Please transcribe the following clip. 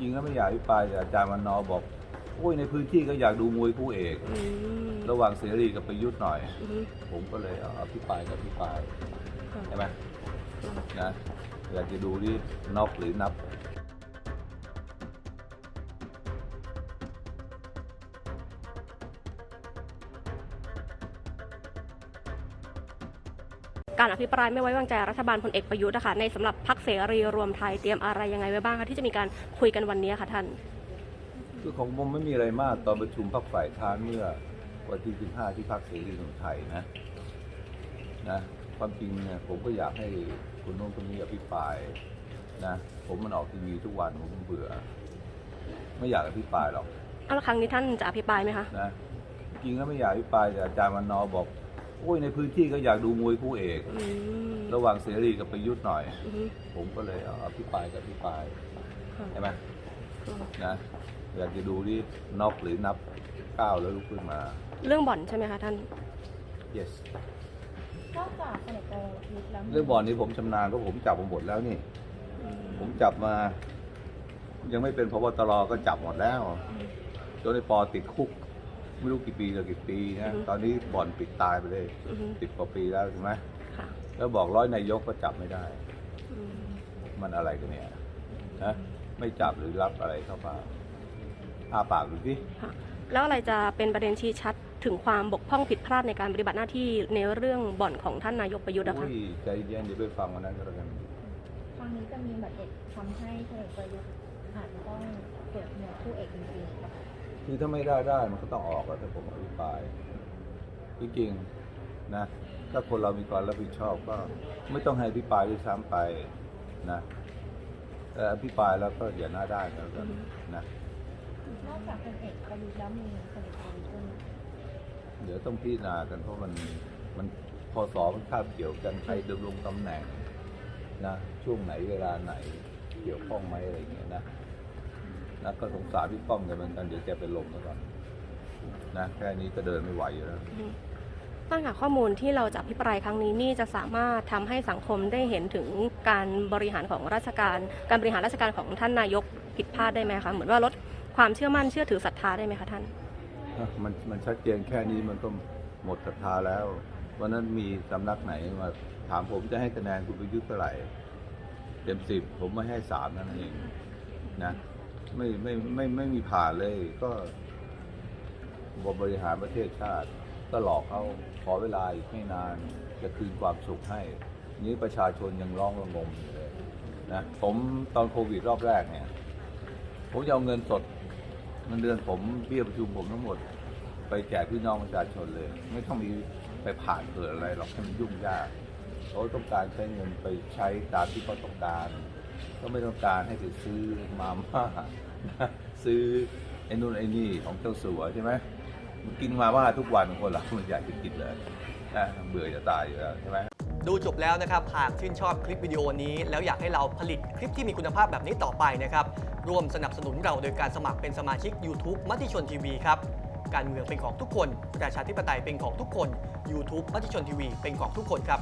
ริงๆแล้วไม่อยากอภิปรายแต่อาจารย์วันนอร์บอกโอ้ยในพื้นที่ก็อยากดูมวยคู่เอก อืมระหว่างเสรีกับประยุทธ์หน่อย อืม ผมก็เลยเอาอภิปรายกับอภิปรายค่ะ ใช่ไหมนะอยากจะดูที่น็อกหรือนับ การอภิปรายไม่ไว้วางใจรัฐบาลพลเอกประยุทธ์นะคะในสำหรับพรรคเสรีรวมไทยเตรียมอะไรยังไงไว้บ้างคะที่จะมีการคุยกันวันนี้ค่ะท่านคือของผมไม่มีอะไรมากตอนประชุมพรรคฝ่ายค้านเมื่อวันที่ 15 ที่พรรคเสรีรวมไทยนะนะความจริงเนี่ยผมก็อยากให้คุณโน้นคนนี้อภิปรายนะผมมันออกทีวีทุกวันผมเบื่อ ไม่อยากอภิปรายหรอกเอาละครั้งนี้ท่านจะอภิปรายไหมคะนะจริงๆแล้วไม่อยากอภิปรายแต่อาจารย์วันนอร์บอก โอ้ยในพื้นที่ก็อยากดูมวยคู่เอก อืมระหว่างเสรีกับประยุทธ์หน่อย อืมผมก็เลยเอาอภิปรายกับอภิปรายค่ะใช่ไหมนะอยากจะดูที่น็อกหรือนับก้าวแล้วลุกขึ้นมา เรื่องบ่อนใช่ไหมคะท่าน yes นอกจากพลเอกประยุทธ์แล้วมีเรื่องบอลนี้ผมชำนาญเพราะผมจับมาหมดแล้วนี่ ผมจับมา ยังไม่เป็นพบตรก็จับหมดแล้วจนไอ้ปอติดคุก ไม่รู้กี่ปีต่อกี่ปีนะอือฮึตอนนี้บ่อนปิดตายไปเลยอืมสิบกว่าปีแล้วใช่ไหมค่ะแล้วบอกร้อยนายกก็จับไม่ได้อืมมันอะไรกันเนี่ยนะไม่จับหรือรับอะไรเข้ามาอ้าปากดูสิค่ะแล้วอะไรจะเป็นประเด็นชี้ชัดถึงความบกพร่องผิดพลาดในการปฏิบัติหน้าที่ในเรื่องบ่อนของท่านนายกประยุทธ์นะคะอุ้ยใจเย็นเดี๋ยวไปฟังวันนั้นก็แล้วกันครั้งนี้จะมีแบบเอกทำให้พลเอกประยุทธ์อาจจะต้องเปิดหมวดคู่เอกจริงๆ ค่ะคือถ้าไม่ได้ได้มันก็ต้องออกแล้วถ้าผมอภิปรายจริงๆนะถ้าคนเรามีความรับผิดชอบก็ ไม่ต้องให้อภิปรายด้วยซ้ำไปนะแต่อภิปรายแล้วก็อย่าหน้าด้านกันแล้วกันนะนอกจากพลเอกประยุทธ์แล้วมีพลเอกประยุทธ์ด้วยไหมเดี๋ยวต้องพิจารณากันเพราะมันมันพอสอมันคาบเกี่ยวกันใครดำรงตำแหน่งนะช่วงไหนเวลาไหนเกี่ยวข้องไหมอะไรอย่างเงี้ยนะ นะก็สงสารพี่ป้อมกันเหมือนกันเดี๋ยวแกเป็นลมแล้วก่อนนะแค่นี้ก็เดินไม่ไหวอยู่แล้วท่านค่ะข้อมูลที่เราจะอภิปรายครั้งนี้นี่จะสามารถทำให้สังคมได้เห็นถึงการบริหารของราชการ การบริหารราชการของท่านนายกผิดพลาดได้ไหมคะเหมือนว่าลดความเชื่อมั่นเชื่อถือศรัทธาได้ไหมคะท่านอะมันมันชัดเจนแค่นี้มันก็หมดศรัทธาแล้ววันนั้นมีสำนักไหนมาถามผมจะให้คะแนนคุณประยุทธ์เท่าไหร่เต็มสิบผมไม่ให้สามนั่นเองนะ ไม่ไม่ไม่ไม่มีผ่านเลย ก็บริหารประเทศชาติ ก็หลอกเขาขอเวลาอีกไม่นาน จะคืนความสุขให้ นี้ประชาชนยังร้องระงมอยู่เลยนะผมตอนโควิดรอบแรกเนี่ย ผมจะเอาเงินสดเงินเดือนผมเบี้ยประชุมผมทั้งหมด ไปแจกพี่น้องประชาชนเลย ไม่ต้องมีไปผ่านเกิดอะไรหรอกให้มันยุ่งยากเขาต้องการใช้เงินไปใช้ตามที่เขาต้องการ ก็ไม่ต้องการให้ไปซื้อมาม่าซื้อไอ้นู่นไอ้นี่ของเจ้าสัวใช่ไหมมันกินมาม่าทุกวันคนเรามันอยากจะกินเลยนะเบื่อจะตายอยู่แล้วใช่ไหมดูจบแล้วนะครับ หากชื่นชอบคลิปวิดีโอนี้ แล้วอยากให้เราผลิตคลิปที่มีคุณภาพแบบนี้ต่อไปนะครับ ร่วมสนับสนุนเราโดยการสมัครเป็นสมาชิก YouTube มติชนทีวีครับ การเมืองเป็นของทุกคน ประชาธิปไตยเป็นของทุกคน YouTube มติชนทีวีเป็นของทุกคนครับ